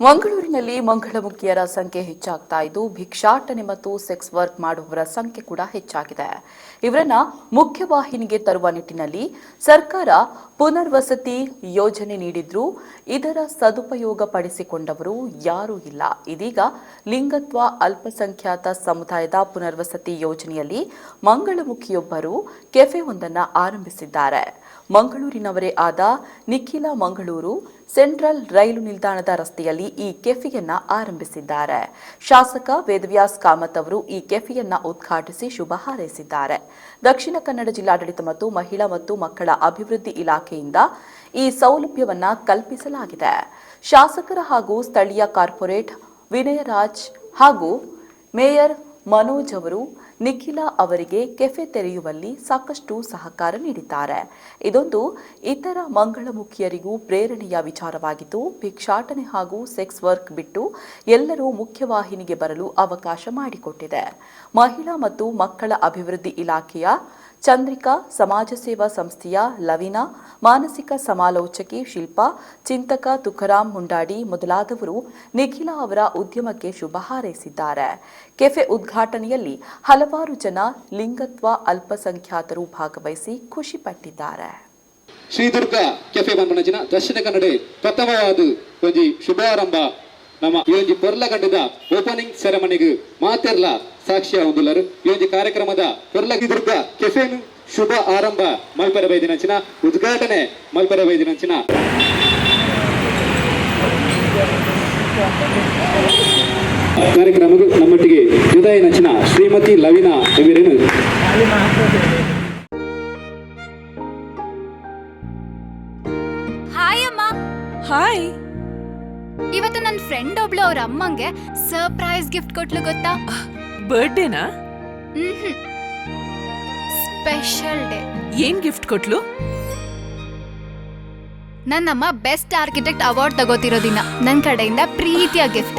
ಮಂಗಳೂರಿನಲ್ಲಿ ಮಂಗಳಮುಖಿಯರ ಸಂಖ್ಯೆ ಹೆಚ್ಚಾಗ್ತಾ ಇದ್ದು, ಭಿಕ್ಷಾಟನೆ ಮತ್ತು ಸೆಕ್ಸ್ ವರ್ಕ್ ಮಾಡುವವರ ಸಂಖ್ಯೆ ಕೂಡ ಹೆಚ್ಚಾಗಿದೆ. ಇವರನ್ನ ಮುಖ್ಯವಾಹಿನಿಗೆ ತರುವ ನಿಟ್ಟಿನಲ್ಲಿ ಸರ್ಕಾರ ಪುನರ್ವಸತಿ ಯೋಜನೆ ನೀಡಿದ್ರು. ಇದರ ಸದುಪಯೋಗ ಪಡಿಸಿಕೊಂಡವರು ಯಾರೂ ಇಲ್ಲ. ಇದೀಗ ಲಿಂಗತ್ವ ಅಲ್ಪಸಂಖ್ಯಾತ ಸಮುದಾಯದ ಪುನರ್ವಸತಿ ಯೋಜನೆಯಲ್ಲಿ ಮಂಗಳಮುಖಿಯೊಬ್ಬರು ಕೆಫೆವೊಂದನ್ನು ಆರಂಭಿಸಿದ್ದಾರೆ. ಮಂಗಳೂರಿನವರೇ ಆದ ನಿಖಿಲ ಮಂಗಳೂರು ಸೆಂಟ್ರಲ್ ರೈಲು ನಿಲ್ದಾಣದ ರಸ್ತೆಯಲ್ಲಿ ಈ ಕೆಫೆಯನ್ನ ಆರಂಭಿಸಿದ್ದಾರೆ. ಶಾಸಕ ವೇದವ್ಯಾಸ್ ಕಾಮತ್ ಅವರು ಈ ಕೆಫೆಯನ್ನ ಉದ್ಘಾಟಿಸಿ ಶುಭ ಹಾರೈಸಿದ್ದಾರೆ. ದಕ್ಷಿಣ ಕನ್ನಡ ಜಿಲ್ಲಾಡಳಿತ ಮತ್ತು ಮಹಿಳಾ ಮತ್ತು ಮಕ್ಕಳ ಅಭಿವೃದ್ಧಿ ಇಲಾಖೆಯಿಂದ ಈ ಸೌಲಭ್ಯವನ್ನ ಕಲ್ಪಿಸಲಾಗಿದೆ. ಶಾಸಕರ ಹಾಗೂ ಸ್ಥಳೀಯ ಕಾರ್ಪೊರೇಟ್ ವಿನಯರಾಜ್ ಹಾಗೂ ಮೇಯರ್ ಮನೋಜ್ ಅವರು ನಿಖಿಲ ಅವರಿಗೆ ಕೆಫೆ ತೆರೆಯುವಲ್ಲಿ ಸಾಕಷ್ಟು ಸಹಕಾರ ನೀಡಿದ್ದಾರೆ. ಇದೊಂದು ಇತರ ಮಂಗಳಮುಖಿಯರಿಗೂ ಪ್ರೇರಣೆಯ ವಿಚಾರವಾಗಿದ್ದು, ಭಿಕ್ಷಾಟನೆ ಹಾಗೂ ಸೆಕ್ಸ್ ವರ್ಕ್ ಬಿಟ್ಟು ಎಲ್ಲರೂ ಮುಖ್ಯವಾಹಿನಿಗೆ ಬರಲು ಅವಕಾಶ ಮಾಡಿಕೊಟ್ಟಿದೆ. ಮಹಿಳಾ ಮತ್ತು ಮಕ್ಕಳ ಅಭಿವೃದ್ಧಿ ಇಲಾಖೆಯ ಚಂದ್ರಿಕಾ ಸಮಾಜ ಸೇವಾ ಸಂಸ್ಥೆಯ ಲವಿನಾ, ಮಾನಸಿಕ ಸಮಾಲೋಚಕಿ ಶಿಲ್ಪಾ, ಚಿಂತಕ ತುಕಾರಾಂ ಮುಂಡಾಡಿ ಮೊದಲಾದವರು ನಿಖಿಲಾ ಅವರ ಉದ್ಯಮಕ್ಕೆ ಶುಭ ಹಾರೈಸಿದ್ದಾರೆ. ಕೆಫೆ ಉದ್ಘಾಟನೆಯಲ್ಲಿ ಹಲವಾರು ಜನ ಲಿಂಗತ್ವ ಅಲ್ಪಸಂಖ್ಯಾತರು ಭಾಗವಹಿಸಿ ಖುಷಿ ಪಟ್ಟಿದ್ದಾರೆ. ಶ್ರೀದುರ್ಗ ಕೆಫೆ ಕೆಫೆನಂಚಿನ ದರ್ಶನ ಕನ್ನಡ ಪ್ರಥಮವಾದ ಒಂಜಿ ಶುಭಾರಂಭ. ನಮ್ಮ ಒಂಜಿ ಪೊರ್ಲಗಡ್ಡದ ಓಪನಿಂಗ್ ಸೆರೆಮನಿಗೆ ಮಾತೆರ್ಲ ಸಾಕ್ಷಿ ಹೊಂದುಲರು. ಈ ಕಾರ್ಯಕ್ರಮದ ಕಾರ್ಯಕ್ರಮದ ಪೊರ್ಲಗಿದುರ್ಗ ಕೆಫೆನು ಶುಭ ಆರಂಭ. ಮಲ್ಪೆರ ಬೈದಿನಂಚಿನ ಉದ್ಘಾಟನೆ ಮಲ್ಪೆರ ಬೈದಿನಂಚಿನ ಕಾರ್ಯಕ್ರಮಕ್ಕೆ ನಮ್ಮೊಟ್ಟಿಗೆ ಹೃದಯ ನಚಿನ ಶ್ರೀಮತಿ ಲವಿನಾ ಇವರೇನು ಹಾಯ್ ಅಮ್ಮ. ಹಾಯ್ ಇವತ್ತು ನನ್ನ ಫ್ರೆಂಡ್ ಒಬ್ಳು ಅವ್ರ ಅಮ್ಮಂಗೆ ಸರ್ಪ್ರೈಸ್ ಗಿಫ್ಟ್ ಕೊಟ್ಲು ಗೊತ್ತಾ? ಬರ್ಡೇನಾ ಸ್ಪೆಷಲ್ ಡೇ ಏನ್ ಗಿಫ್ಟ್ ಕೊಟ್ಲು? ನನ್ನಮ್ಮ ಬೆಸ್ಟ್ ಆರ್ಕಿಟೆಕ್ಟ್ ಅವಾರ್ಡ್ ತಗೋತಿರೋ ದಿನ. ನನ್ನ ಕಡೆಯಿಂದ ಪ್ರೀತಿಯ ಗಿಫ್ಟ್